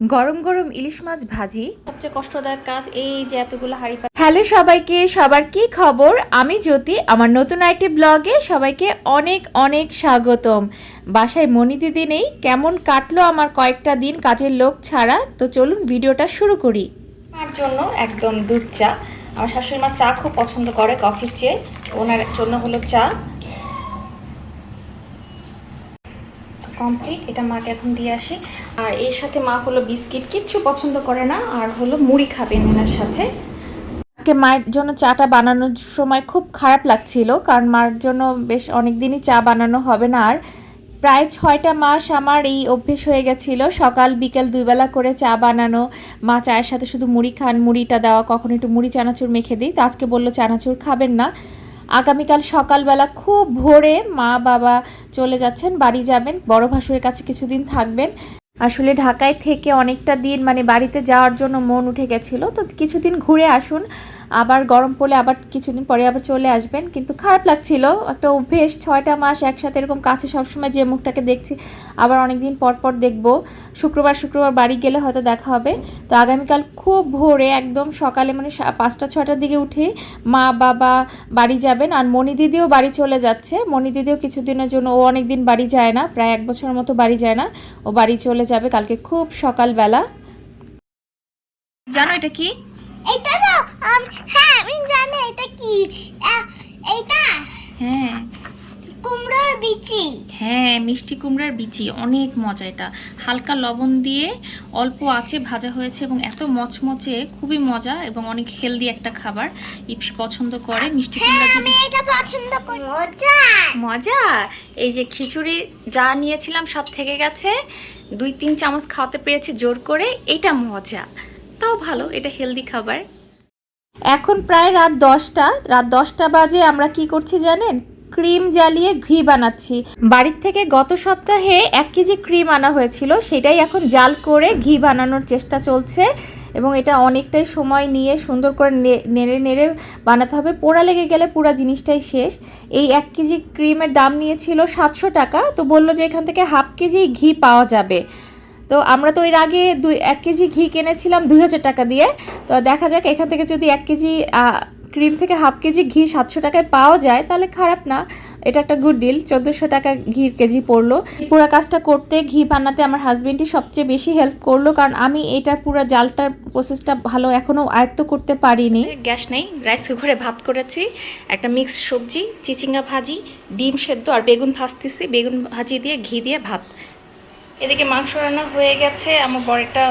গরম গরম ইলিশ মাছ ভাজি। সবচেয়ে কষ্টদায়ক কাজ এই যে এতগুলো হাঁড়ি হ্যালো সবাইকে সবার কি খবর? আমি জ্যোতি আমার নতুন একটি ব্লগে সবাইকে অনেক অনেক স্বাগতম। বাসায় মনি দিদি নেই কেমন কাটলো আমার কয়েকটা দিন কাজের লোক ছাড়া? তো চলুন ভিডিওটা শুরু করি। আমার জন্য একদম দুধ চা। আমার শাশুড়ি মা চা খুব পছন্দ করে কফির চেয়ে। ওনার জন্য হলো চা। কমপ্লিট এটা মাকে এখন দিয়ে আসি। আর এর সাথে মা হলো বিস্কিট, কিচ্ছু পছন্দ করে না, আর হলো মুড়ি খাবেন এনার সাথে। আজকে মায়ের জন্য চাটা বানানোর সময় খুব খারাপ লাগছিল, কারণ মার জন্য বেশ অনেক দিনই চা বানানো হবে না, আর প্রায় ছয়টা মাস আমার এই অভ্যেস হয়ে গেছিল, সকাল, বিকেল দুইবেলা করে চা বানানো, মা চায়ের সাথে শুধু মুড়ি খান, মুড়িটা দেওয়া, কখনো একটু মুড়ি চানাচুর মেখে দিই, তো আজকে বলল চানাচুর খাবেন না। আগামীকাল সকালবেলা খুব ভোরে মা বাবা চলে যাচ্ছেন, বাড়ি যাবেন, বড় ভাসুরের কাছে কিছুদিন থাকবেন। আসলে ঢাকায় থেকে অনেকটা দিন মানে বাড়িতে যাওয়ার জন্য মন উঠে গেছিল। তো কিছুদিন ঘুরে আসুন আবার গরম পড়লে আবার কিছুদিন পরে আবার চলে আসবেন। কিন্তু খারাপ লাগছিল। একটা অভ্যেস, ছয়টা মাস একসাথে এরকম কাছে সবসময় যে মুখটাকে দেখছি, আবার অনেক দিন পর পর দেখব। শুক্রবার শুক্রবার বাড়ি গেলে হয়তো দেখা হবে। তো আগামীকাল খুব ভোরে একদম সকালে মানে পাঁচটা ছটার দিকে উঠে মা, বাবা বাড়ি যাবেন। আর মণি দিদিও বাড়ি চলে যাচ্ছে। মণি দিদিও কিছুদিনের জন্য, ও অনেক দিন বাড়ি যায় না, প্রায় এক বছরের মতো বাড়ি যায় না। ও বাড়ি চলে যাবে কালকে খুব সকালবেলা। জানো এটা কি? এটা তো আম, হ্যাঁ আমি জানি এটা কি। এটা হ্যাঁ। কুমড়োর বিচি। হ্যাঁ মিষ্টি কুমড়ার বিচি অনেক মজা এটা। হালকা লবণ দিয়ে অল্প আঁচে ভাজা হয়েছে এবং এত মচমচে খুবই মজা এবং অনেক হেলদি একটা খাবার। ইপস পছন্দ করে মিষ্টি হ্যাঁ কুমড়া আমি এটা পছন্দ করি। মজা। মজা? এই যে খিচুড়ি যা নিয়েছিলাম সব থেকে গেছে। দুই তিন চামচ খাওয়াতে পেরেছি জোর করে এটা মজা। তাও ভালো, এটা হেলদি খাবার। এখন প্রায় রাত দশটা রাত দশটা বাজে আমরা কি করছি জানেন? ক্রিম জ্বালিয়ে ঘি বানাচ্ছি। বাড়ির থেকে গত সপ্তাহে এক কেজি ক্রিম আনা হয়েছিল, সেটাই এখন জাল করে ঘি বানানোর চেষ্টা চলছে এবং এটা অনেকটাই সময় নিয়ে সুন্দর করে নেড়ে নেড়ে বানাতে হবে। পোড়া লেগে গেলে পুরো জিনিসটাই শেষ। এই এক কেজি ক্রিমের দাম নিয়েছিল সাতশো টাকা, তো বলল যে এখান থেকে হাফ কেজি ঘি পাওয়া যাবে। তো আমরা তো এর আগে দুই, এক কেজি ঘি কিনেছিলাম দুই হাজার টাকা দিয়ে। তো দেখা যাক, এখান থেকে যদি এক কেজি ক্রিম থেকে হাফ কেজি ঘি সাতশো টাকায় পাওয়া যায়, তাহলে খারাপ না। এটা একটা গুড ডিল চোদ্দোশো টাকা ঘির কেজি পড়ল। পুরো কাজটা করতে, ঘি বানাতে আমার হাজবেন্ডই সবচেয়ে বেশি হেল্প করল, কারণ আমি এটার পুরো জালটার প্রসেসটা ভালো এখনও আয়ত্ত করতে পারিনি। গ্যাস নেই রাইস কুকারে ভাত করেছি, একটা মিক্সড সবজি, চিচিঙ্গা ভাজি, ডিম সেদ্ধ আর বেগুন ভাজতেছি। বেগুন ভাজি দিয়ে ঘি দিয়ে ভাত। এদিকে মাংস রান্না হয়ে গেছে, আমার বড়টা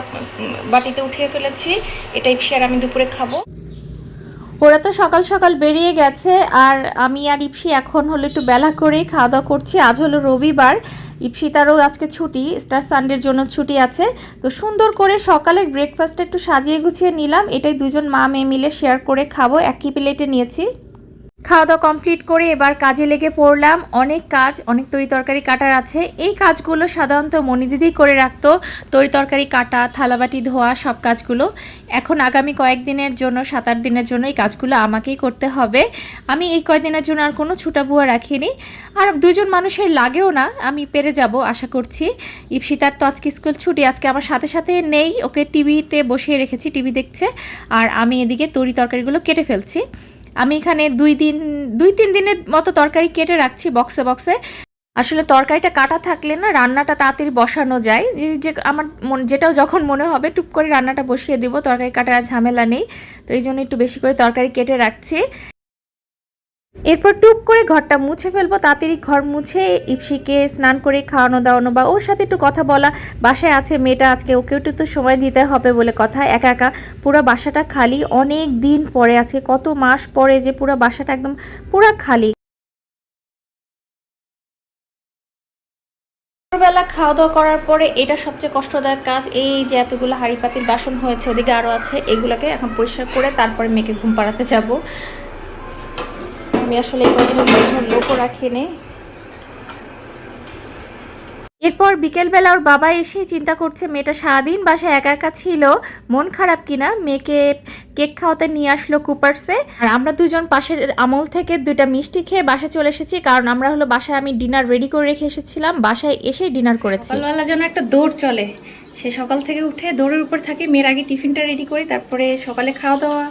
বাটিতে উঠিয়ে ফেলেছি, এটাই শেয়ার আমি দুপুরে খাব। ওরা তো সকাল সকাল বেরিয়ে গেছে, আর আমি আর ইপসি এখন হলো একটু বেলা করেই খাওয়া দাওয়া করছি। আজ হলো রবিবার, ইপসি তারও আজকে ছুটি, স্টার সানডের জন্য ছুটি আছে। তো সুন্দর করে সকালে ব্রেকফাস্টটা একটু সাজিয়ে গুছিয়ে নিলাম, এটাই দুজন মা মেয়ে মিলে শেয়ার করে খাব। একই প্লেটে নিয়েছি। খাওয়া দাওয়া কমপ্লিট করে এবার কাজে লেগে পড়লাম। অনেক কাজ, অনেক তরি তরকারি কাটার আছে। এই কাজগুলো সাধারণত মণিদিদি করে রাখতো। তরি তরকারি কাটা, থালাবাটি ধোয়া, সব কাজগুলো। এখন আগামী কয়েকদিনের জন্য সাত আট দিনের জন্য এই কাজগুলো আমাকেই করতে হবে। আমি এই কয়েকদিনের জন্য আর কোনো ছুটা বুয়া রাখিনি। আর দুজন মানুষের লাগেও না, আমি পেরে যাব, আশা করছি। ইপসিতার তো আজকে স্কুল ছুটি, আজকে আমার সাথে সাথে নেই। ওকে টিভিতে বসিয়ে রেখেছি, টিভি দেখছে। আর আমি এদিকে তরি তরকারিগুলো কেটে ফেলছি। আমি এখানে দুই দিন, দুই, তিন দিনের মতো তরকারি কেটে রাখছি বক্সে বক্সে আসলে তরকারিটা কাটা থাকলে না রান্নাটা তাড়াতাড়ি বসানো যায়। যে- আমার মন- যেটাও যখন মনে হবে টুপ করে রান্নাটা বসিয়ে দিব, তরকারি কাটার ঝামেলা নেই। তো এই জন্য একটু বেশি করে তরকারি কেটে রাখছি। এরপর টুপ করে ঘরটা মুছে ফেলব, তাড়াতাড়ি ঘর মুছে ইপসিকে স্নান করে খাওয়ানো দাওয়ানো বা ওর সাথে একটু কথা বলা। বাসায় আছে মেয়েটা, আজকে ওকেও একটু তো সময় দিতে হবে বলে কথা, একা একা। পুরো বাসাটা খালি, অনেক দিন পরে আছে, কত মাস পরে যে পুরো বাসাটা একদম পুরো খালি। দুপুরবেলা খাওয়া দাওয়া করার পরে এটা সবচেয়ে কষ্টদায়ক কাজ, এই যে এতগুলো হাঁড়ি পাতির বাসন হয়েছে, ওদিকে আরও আছে, এগুলোকে এখন পরিষ্কার করে তারপরে মেয়েকে ঘুম পাড়াতে যাব। আমি আসলে এই কদিনের মধ্যে লোকও রাখিনি। এরপর বিকেলবেলা ওর বাবা এসে চিন্তা করছে, মেয়েটা সারাদিন বাসায় একা একা ছিল, মন খারাপ কিনা? মেয়েকে কেক খাওয়াতে নিয়ে আসলো কুপার্সে। আর আমরা দুজন পাশের আমল থেকে দুইটা মিষ্টি খেয়ে বাসায় চলে এসেছি, কারণ আমরা হলো বাসায় আমি ডিনার রেডি করে রেখে এসেছিলাম, বাসায় এসেই ডিনার করেছি। সকালবেলা যেন একটা দৌড় চলে। সে সকাল থেকে উঠে দৌড়ের উপর থাকে, মেয়ের আগে টিফিনটা রেডি করি, তারপরে সকালে খাওয়া দাওয়া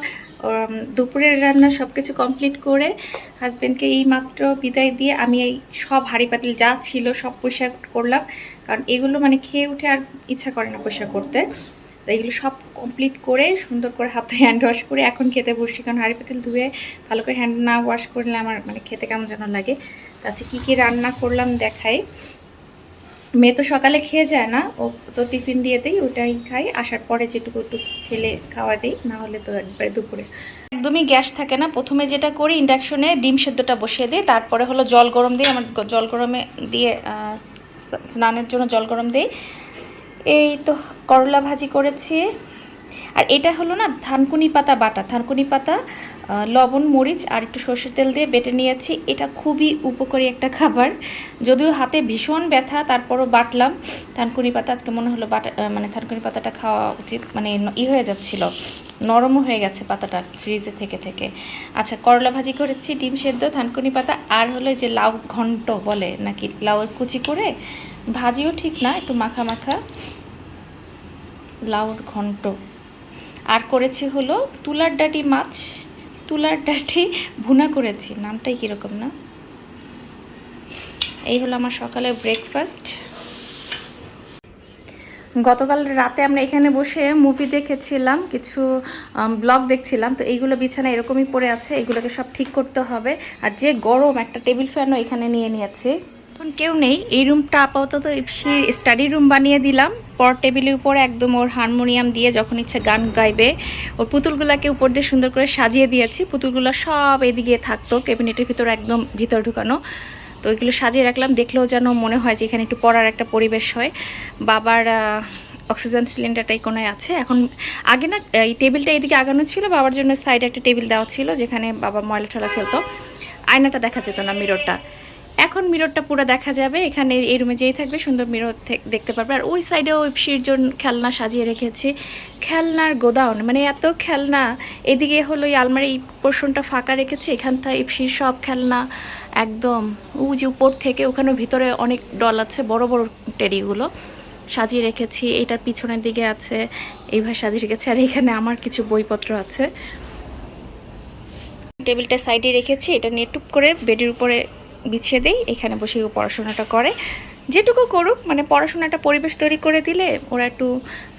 দুপুরের রান্না সব কিছু কমপ্লিট করে হাজব্যান্ডকে এই মাত্র বিদায় দিয়ে আমি এই সব হাঁড়ি পাতিল যা ছিল সব পরিষ্কার করলাম। কারণ এগুলো মানে খেয়ে উঠে আর ইচ্ছা করে না পরিষ্কার করতে। তো এগুলো সব কমপ্লিট করে সুন্দর করে হাতে হ্যান্ড ওয়াশ করে এখন খেতে বসছি। কারণ হাঁড়ি পাতিল ধুয়ে ভালো করে হ্যান্ড না ওয়াশ করলে আমার মানে খেতে কেমন যেন লাগে। তাছাড়া কী কী রান্না করলাম দেখাই। মেয়ে তো সকালে খেয়ে যায় না, ও তো টিফিন দিয়ে দিই, ওটাই খাই, আসার পরে যেটুকু একটু খেলে খাওয়া দিই, না হলে তো একবারে দুপুরে। একদমই গ্যাস থাকে না, প্রথমে যেটা করি ইন্ডাকশনে ডিম সেদ্ধটা বসিয়ে দিই, তারপরে হলো জল গরম দিই আমার জল গরমে দিয়ে স্নানের জন্য জল গরম দিই। এই তো করলা ভাজি করেছি। আর এটা হলো না থানকুনি পাতা বাটা থানকুনি পাতা লবণ, মরিচ আর একটু সর্ষের তেল দিয়ে বেটে নিয়েছি। এটা খুবই উপকারী একটা খাবার। যদিও হাতে ভীষণ ব্যথা, তারপরও বাটলাম। থানকুনি পাতা, আজকে মনে হলো বাটা মানে থানকুনি পাতাটা খাওয়া উচিত। মানে ই হয়ে যাচ্ছিল। নরমও হয়ে গেছে পাতাটা ফ্রিজে থেকে থেকে। আচ্ছা করলা ভাজি করেছি, ডিম সেদ্ধ, থানকুনি পাতা আর হলো যে লাউ ঘন্ট বলে নাকি, লাউয়ের কুচি করে। ভাজিও ঠিক না, একটু মাখা মাখা। লাউর ঘন্ট। আর করেছি হলো তুলার ডাঁটি মাছ তুলার ডাঁটি ভুনা করেছি। নামটাই কীরকম না? এই হলো আমার সকালে ব্রেকফাস্ট গতকাল রাতে আমরা এখানে বসে মুভি দেখেছিলাম, কিছু ব্লগ দেখছিলাম। তো এইগুলো বিছানা এরকমই পড়ে আছে, এগুলোকে সব ঠিক করতে হবে। আর যে গরম, একটা টেবিল ফ্যানও এখানে নিয়ে নিয়েছে। এখন কেউ নেই। এই রুমটা আপাতত ইপসির স্টাডি রুম বানিয়ে দিলাম। পর টেবিলের উপরে একদম ওর হারমোনিয়াম দিয়ে যখন ইচ্ছে গান গাইবে, ওর পুতুলগুলাকে উপর দিয়ে সুন্দর করে সাজিয়ে দিয়েছি। পুতুলগুলো সব এদিকে থাকতো, ক্যাবিনেটের ভিতরে একদম ভিতর ঢুকানো। তো ওইগুলো সাজিয়ে রাখলাম। দেখলেও যেন মনে হয় যে এখানে একটু পড়ার একটা পরিবেশ হয়। বাবার অক্সিজেন সিলিন্ডারটাই কোনায় আছে। এখন আগে না, এই টেবিলটা এদিকে আগানো ছিল। বাবার জন্য সাইডে একটা টেবিল দেওয়া ছিল, যেখানে বাবা ময়লা টলা ফেলতো। আয়নাটা দেখা যেত না, মিররটা। এখন মিররটা পুরো দেখা যাবে। এখানে এই রুমে যেই থাকবে, সুন্দর মিরর দেখতে পারবে। আর ওই সাইডেও ইপসির জন্য খেলনা সাজিয়ে রেখেছি। খেলনার গোদাউন মানে এত খেলনা। এদিকে হলো এই আলমারি এই পোর্শনটা ফাঁকা রেখেছি। এখানটা ইপসির সব খেলনা, একদম। যে উপর থেকে ওখানে ভিতরে অনেক ডল আছে, বড় বড় টেরিগুলো সাজিয়ে রেখেছি। এটার পিছনের দিকে আছে, এইভাবে সাজিয়ে রেখেছি। আর এখানে আমার কিছু বইপত্র আছে। টেবিলটা সাইডে রেখেছি। এটা নিয়ে টুপ করে বেডের উপরে বিছিয়ে দেই, এখানে বসে ও পড়াশোনাটা করে। যেটুকু করুক মানে পড়াশোনাটা পরিবেশ তৈরি করে দিলে ওরা একটু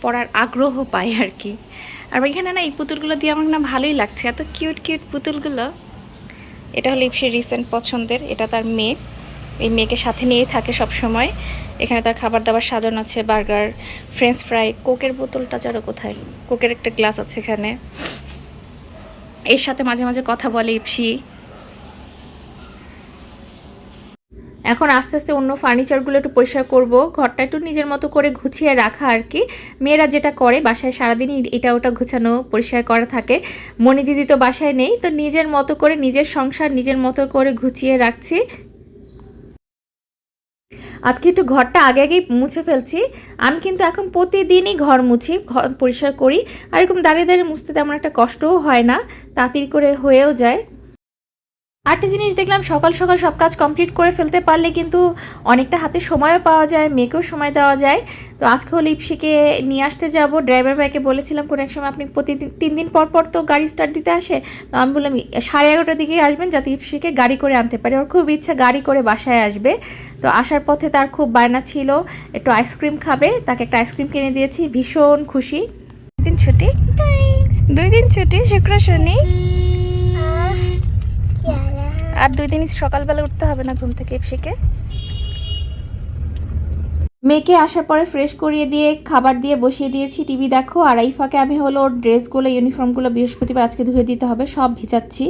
পড়ার আগ্রহ পায় আর কি। আর এখানে না, এই পুতুলগুলো দিয়ে আমার না ভালোই লাগছে। এত কিউট কিউট পুতুলগুলো। এটা হলো ইপসির রিসেন্ট পছন্দের, এটা তার মেয়ে। এই মেয়েকে সাথে নিয়েই থাকে সব সময় এখানে তার খাবার দাবার সাজানো আছে, বার্গার ফ্রেঞ্চ ফ্রাই কোকের বোতলটা যারো কোথায়? কোকের একটা গ্লাস আছে এখানে। এর সাথে মাঝে মাঝে কথা বলে ইপসি। এখন আস্তে আস্তে অন্য ফার্নিচারগুলো একটু পরিষ্কার করব। ঘরটা একটু নিজের মতো করে গুছিয়ে রাখা আর কি। মেয়েরা যেটা করে, বাসায় সারাদিনই এটা ওটা গুছানো, পরিষ্কার করা থাকে। মণি দিদি তো বাসায় নেই, তো নিজের মতো করে, নিজের সংসার নিজের মতো করে গুছিয়ে রাখছি। আজকে একটু ঘরটা আগে আগেই মুছে ফেলছি। আমি কিন্তু এখন প্রতিদিনই ঘর মুছি, ঘর পরিষ্কার করি। আর এরকম দাঁড়িয়ে দাঁড়িয়ে মুছতে তেমন একটা কষ্টও হয় না, তাড়াতাড়ি করে হয়েও যায়। আরেকটা জিনিস দেখলাম, সকাল সকাল সব কাজ কমপ্লিট করে ফেলতে পারলে কিন্তু অনেকটা হাতে সময়ও পাওয়া যায়, মেয়েকেও সময় দেওয়া যায়। তো আজকে হলো ইপসিকে নিয়ে আসতে যাব। ড্রাইভার ভাইকে বলেছিলাম, কোনো এক সময় আপনি প্রতিদিন, তিন দিন পর পর তো গাড়ি স্টার্ট দিতে আসে? তো আমি বললাম, সাড়ে এগারোটার দিকে আসবেন যাতে ইপসিকে গাড়ি করে আনতে পারে। ওর খুব ইচ্ছা গাড়ি করে বাসায় আসবে। তো আসার পথে তার খুব বায়না ছিল, একটু আইসক্রিম খাবে, তাকে একটা আইসক্রিম কিনে দিয়েছি, ভীষণ খুশি। দিন ছুটি? দুই দিন ছুটি, শুক্র শনি। আর দুই দিন সকালবেলা উঠতে হবে না ঘুম থেকে ইপসিকে। মেয়েকে আসার পরে ফ্রেশ করিয়ে দিয়ে খাবার দিয়ে বসিয়ে দিয়েছি। টিভি দেখো আর এই ফাঁকে আমি হলো ওর ড্রেসগুলো ইউনিফর্মগুলো বৃহস্পতিবার আজকে ধুয়ে দিতে হবে সব ভিজাচ্ছি।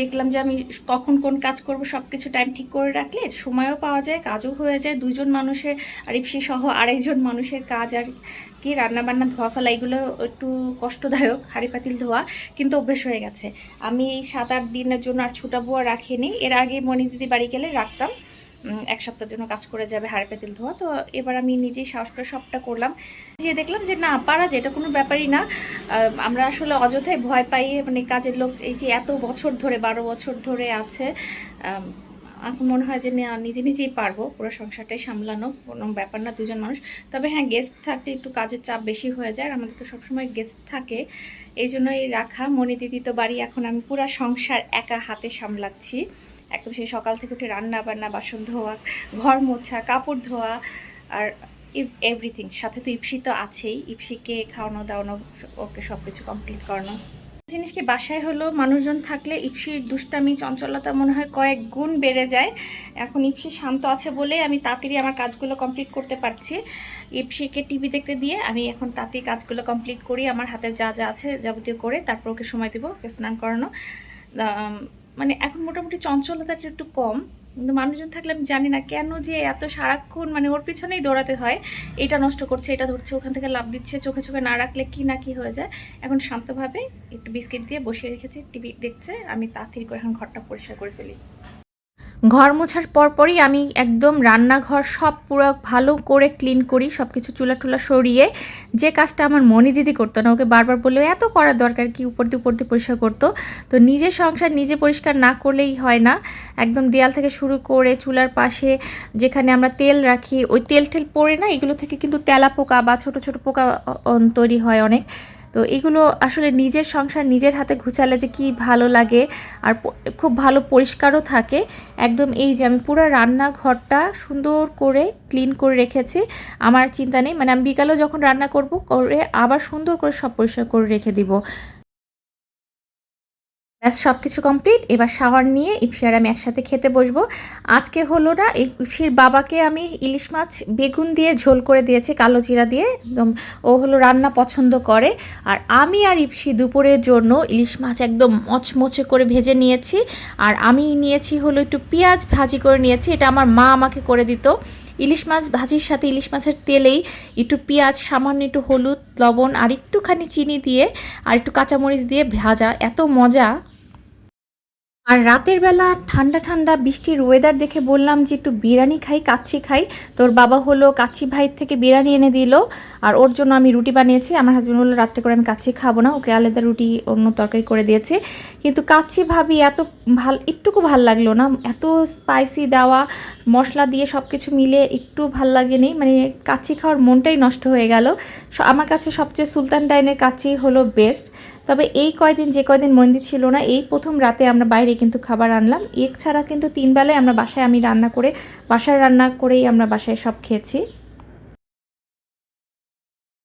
দেখলাম যে আমি কখন কোন কাজ করব সব কিছু টাইম ঠিক করে রাখলে সময়ও পাওয়া যায় কাজও হয়ে যায়। দুজন মানুষের আর ইপসি সহ আড়াইজন মানুষের কাজ আর কি রান্নাবান্না ধোয়া ফেলা, এগুলো একটু কষ্টদায়ক, হাঁড়ি পাতিল ধোয়া, কিন্তু অভ্যেস হয়ে গেছে। আমি এই সাত আট দিনের জন্য আর ছুটাবো আর রাখিনি। এর আগে মণি দিদি বাড়ি গেলে রাখতাম। এক সপ্তাহের জন্য কাজ করে যাবে হাড়ে পেতেল ধোয়া। তো এবার আমি নিজেই সাহস করে সবটা করলাম। যে দেখলাম যে না, পারা যায়, এটা কোনো ব্যাপারই না। আমরা আসলে অযথায় ভয় পাই মানে কাজের লোক, এই যে এত বছর ধরে, বারো বছর ধরে আছে এখন মনে হয় যে নিজে নিজেই পারব পুরো সংসারটাই সামলানো, কোনো ব্যাপার না, দুজন মানুষ। তবে হ্যাঁ গেস্ট থাকলে একটু কাজের চাপ বেশি হয়ে যায় আর আমাদের তো সবসময় গেস্ট থাকে। এই জন্যই রাখা। মনি দিদি তো বাড়ি এখন আমি পুরো সংসার একা হাতে সামলাচ্ছি। একদম সেই সকাল থেকে উঠে রান্না বান্না, বাসন ধোয়া, ঘর মোছা, কাপড় ধোয়া আর এভরিথিং সাথে তো ইপসি তো আছেই। ইপসিকে খাওয়ানো, দাওয়ানো, ওকে সব কিছু কমপ্লিট করানো। জিনিস কি বাসায় হলো মানুষজন থাকলে ইপসির দুষ্টামি, চঞ্চলতা মনে হয় কয়েক গুণ বেড়ে যায়। এখন ইপসি শান্ত আছে বলেই আমি তাড়াতাড়ি আমার কাজগুলো কমপ্লিট করতে পারছি। ইপসিকে টিভি দেখতে দিয়ে আমি এখন তাড়াতাড়ি কাজগুলো কমপ্লিট করি। আমার হাতের যা যা আছে যাবতীয় করে তারপর ওকে সময় দেবো, ওকে স্নান করানো। মানে এখন মোটামুটি চঞ্চলতাটা একটু কম। কিন্তু মানুষজন থাকলে আমি জানি না কেন যে এত সারাক্ষণ মানে ওর পিছনেই দৌড়াতে হয়, এটা নষ্ট করছে, এটা ধরছে, ওখান থেকে লাভ দিচ্ছে, চোখে চোখে না রাখলে কি না কি হয়ে যায়। এখন শান্তভাবে একটু বিস্কিট দিয়ে বসিয়ে রেখেছি, টিভি দেখছে, আমি তাড়াতাড়ি করে এখন ঘরটা পরিষ্কার করে ফেলি। ঘর মোছার পরপরই আমি একদম রান্নাঘর সব পুরো ভালো করে ক্লিন করি সব কিছু চুলা টুলা সরিয়ে। যে কাজটা আমার মনি দিদি করতো না, ওকে বারবার বললেও এত করার দরকার কি উপর দিয়ে উপর দিয়ে পরিষ্কার করতো। তো নিজের সংসার নিজে পরিষ্কার না করলেই হয় না। একদম দেয়াল থেকে শুরু করে চুলার পাশে যেখানে আমরা তেল রাখি, ওই তেল টেল পড়ে না, এগুলো থেকে কিন্তু তেলা পোকা বা ছোট ছোট পোকা তৈরি হয় অনেক। তো এগুলো আসলে নিজের সংসার নিজের হাতে ঘুচালে যে কি ভালো লাগে আর খুব ভালো পরিষ্কারও থাকে। একদম এই যে আমি পুরো রান্নাঘরটা সুন্দর করে ক্লিন করে রেখেছি, আমার চিন্তা নেই। মানে আমি বিকালেও যখন রান্না করব, করে আবার সুন্দর করে সব পরিষ্কার করে রেখে দিব। ব্যাস সব কিছু কমপ্লিট এবার শাওয়ার নিয়ে ইপসি আর আমি একসাথে খেতে বসবো। আজকে হলো না ইপসির বাবাকে আমি ইলিশ মাছ বেগুন দিয়ে ঝোল করে দিয়েছি, কালো জিরা দিয়ে। একদম, ও হলো রান্না পছন্দ করে। আর আমি আর ইপসি দুপুরের জন্য ইলিশ মাছ একদম মচমচে করে ভেজে নিয়েছি। আর আমি নিয়েছি হলো একটু পেঁয়াজ ভাজি করে নিয়েছি। এটা আমার মা আমাকে করে দিত। ইলিশ মাছ, ভাজির সাথে ইলিশ মাছের তেলেই একটু পেঁয়াজ, সামান্য একটু হলুদ, লবণ, আর একটুখানি চিনি দিয়ে, আর একটু কাঁচামরিচ দিয়ে ভাজা। এত মজা। আর রাতের বেলা ঠান্ডা ঠান্ডা বৃষ্টির ওয়েদার দেখে বললাম যে একটু বিরিয়ানি খাই, কাচ্চি খাই। তোর বাবা হলো কাচ্চি ভাইয়ের থেকে বিরিয়ানি এনে দিল। আর ওর জন্য আমি রুটি বানিয়েছি। আমার হাজব্যান্ড বলল, রাত্রে করে আমি কাচ্চি খাব না। ওকে আলাদা রুটি, অন্য তরকারি করে দিয়েছে। কিন্তু কাচ্চি ভাবি এত ভালো, একটুকু ভালো লাগল না। এত স্পাইসি দেওয়া, মশলা দিয়ে সব কিছু মিলে একটু ভালো লাগেনি। মানে কাচ্চি খাওয়ার মনটাই নষ্ট হয়ে গেল। আমার কাছে সবচেয়ে সুলতান ডাইনের কাচ্চি হলো বেস্ট তবে এই কয়দিন যে কয়দিন মন্দির ছিল না, এই প্রথম রাতে আমরা বাইরে কিন্তু খাবার আনলাম। এছাড়া কিন্তু তিনবেলায় আমরা বাসায় আমি রান্না করে বাসায় রান্না করেই আমরা বাসায় সব খেয়েছি।